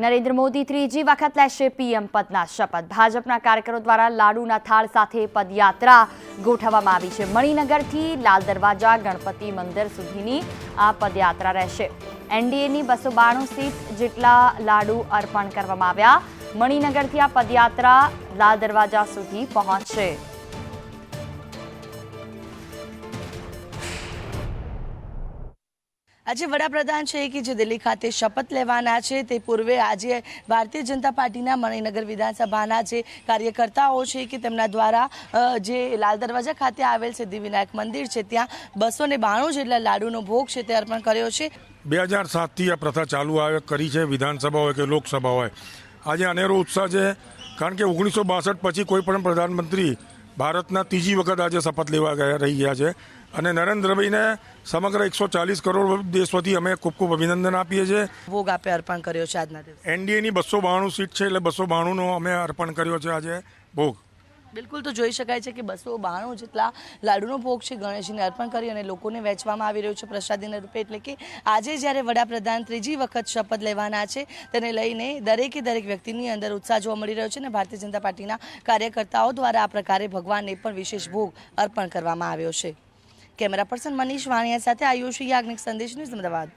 નરેન્દ્ર મોદી ત્રીજી વખત લેશે પીએમ પદના શપથ. ભાજપના કાર્યકરો દ્વારા લાડુના થાળ સાથે પદયાત્રા ગોઠવવામાં આવી છે. મણિનગરથી લાલ દરવાજા ગણપતિ મંદિર સુધીની આ પદયાત્રા રહેશે. એનડીએની બસો બાણું સીટ જેટલા લાડુ અર્પણ કરવામાં આવ્યા. મણિનગરથી આ પદયાત્રા લાલ દરવાજા સુધી પહોંચશે. આજે વડાપ્રધાન છે કે જે દિલ્હી ખાતે શપથ લેવાના છે, તે પૂર્વે આજે ભારતીય જનતા પાર્ટીના મણિનગર વિધાનસભાના જે કાર્યકર્તાઓ છે કે તેમના દ્વારા જે લાલ દરવાજા ખાતે આવેલ સિદ્ધિવિનાયક મંદિર છે, ત્યાં બસો ને બાણું જેટલા લાડુનો ભોગ છે તે અર્પણ કર્યો છે. બે હજાર સાતથી આ પ્રથા ચાલુ આવે, કરી છે વિધાનસભા હોય કે લોકસભા હોય. આજે અનેરો ઉત્સાહ છે, કારણ કે ઓગણીસો બાસઠ પછી કોઈ પણ પ્રધાનમંત્રી ભારતના ત્રીજી વખત આજે શપથ લેવા ગયા રહી ગયા છે. અને નરેન્દ્રભાઈને સમગ્ર એકસો ચાલીસ કરોડ દેશોથી અમે ખૂબ ખૂબ અભિનંદન આપીએ છીએ. ભોગ આપે અર્પણ કર્યો છે આજના દિવસે. એનડીએની બસો બાણું સીટ છે એટલે બસો બાણુંનો અમે અર્પણ કર્યો છે આજે ભોગ. બિલકુલ તો જોઈ શકાય છે કે બસો બાણું જેટલા લાડુનો ભોગ છે ગણેશજીને અર્પણ કરી અને લોકોને વહેંચવામાં આવી રહ્યું છે પ્રસાદીના રૂપે. એટલે કે આજે જ્યારે વડાપ્રધાન ત્રીજી વખત શપથ લેવાના છે, તેને લઈને દરેકે દરેક વ્યક્તિની અંદર ઉત્સાહ જોવા મળી રહ્યો છે અને ભારતીય જનતા પાર્ટીના કાર્યકર્તાઓ દ્વારા આ પ્રકારે ભગવાનને પણ વિશેષ ભોગ અર્પણ કરવામાં આવ્યો છે. કેમેરા પર્સન મનીષ વાણિયા સાથે આયુષ યાજ્ઞિક સંદેશ અમદાવાદ.